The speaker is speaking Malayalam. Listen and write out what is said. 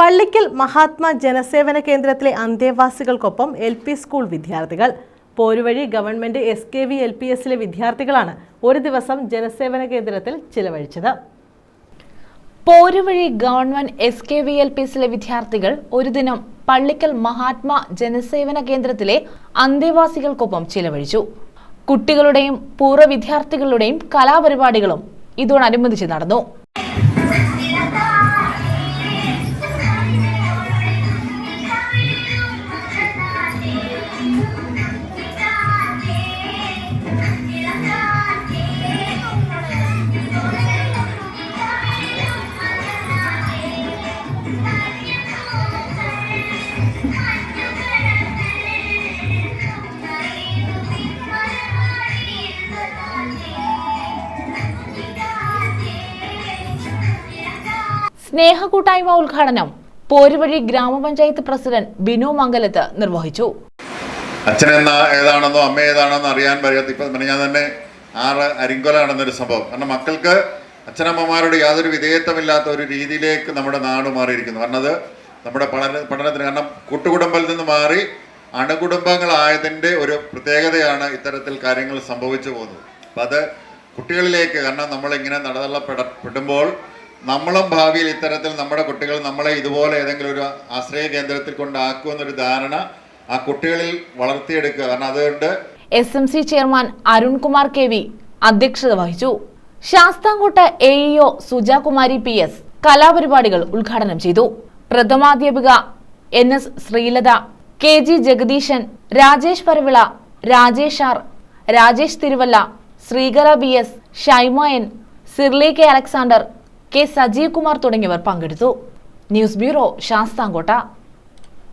പള്ളിക്കൽ മഹാത്മാ ജനസേവന കേന്ദ്രത്തിലെ അന്തേവാസികൾക്കൊപ്പം എൽ പി സ്കൂൾ വിദ്യാർത്ഥികൾ. Poruvazhi government S K V L P എസിലെ വിദ്യാർത്ഥികളാണ് ഒരു ദിവസം ജനസേവന കേന്ദ്രത്തിൽ ചിലവഴിച്ചത്. Poruvazhi government S K V L P എസിലെ വിദ്യാർത്ഥികൾ ഒരു ദിനം പള്ളിക്കൽ മഹാത്മാ ജനസേവന കേന്ദ്രത്തിലെ അന്തേവാസികൾക്കൊപ്പം ചിലവഴിച്ചു. കുട്ടികളുടെയും പൂർവ വിദ്യാർത്ഥികളുടെയും കലാപരിപാടികളും ഇതോടനുബന്ധിച്ച് നടന്നു. സ്നേഹകൂട്ടായ്മ ഉദ്ഘാടനം പോരുവഴി ഗ്രാമപഞ്ചായത്ത് പ്രസിഡന്റ് ബിനു മംഗലത്ത് നിർവഹിച്ചു. അച്ഛനെന്ന ഏതാണെന്നോ അമ്മ ഏതാണെന്നോ അറിയാൻ വയ്യാത്ത ഇപ്പം ഞാൻ തന്നെ ആറ് അരിങ്കൊല നടന്നൊരു സംഭവം. കാരണം മക്കൾക്ക് അച്ഛനമ്മമാരോട് യാതൊരു വിധേയത്വമില്ലാത്ത ഒരു രീതിയിലേക്ക് നമ്മുടെ നാട് മാറിയിരിക്കുന്നു. കാരണം അത് നമ്മുടെ പഠന പഠനത്തിന് കാരണം കൂട്ടുകുടുംബത്തിൽ നിന്ന് മാറി അണുകുടുംബങ്ങളായതിന്റെ ഒരു പ്രത്യേകതയാണ് ഇത്തരത്തിൽ കാര്യങ്ങൾ സംഭവിച്ചു പോകുന്നത്. അപ്പം അത് കുട്ടികളിലേക്ക് കാരണം നമ്മളിങ്ങനെ നടതള്ളപ്പെടപ്പെടുമ്പോൾ നമ്മളും ഭാവിയിൽ ഇത്തരത്തിൽ നമ്മുടെ കുട്ടികൾ നമ്മളെ ഇതുപോലെ ഏതെങ്കിലും ഒരു ആശ്രയ കേന്ദ്രത്തിൽ കൊണ്ടാക്കുമെന്നൊരു ധാരണ ആ കുട്ടികളിൽ വളർത്തിയെടുക്കുക. കാരണം അതുകൊണ്ട് S M C chairman Arunkumar K V അധ്യക്ഷത വഹിച്ചു. Sasthamkotta A E O Sujakumari P S കലാപരിപാടികൾ ഉദ്ഘാടനം ചെയ്തു. പ്രഥമാധ്യാപിക N S Sreelatha K G Jagadeesan Rajesh Paravila Rajesh R Rajesh Thiruvalla Sreekala B S Shaima N Sirly K Alexander K Sajeev Kumar തുടങ്ങിയവർ പങ്കെടുത്തു. News bureau Sasthamkotta.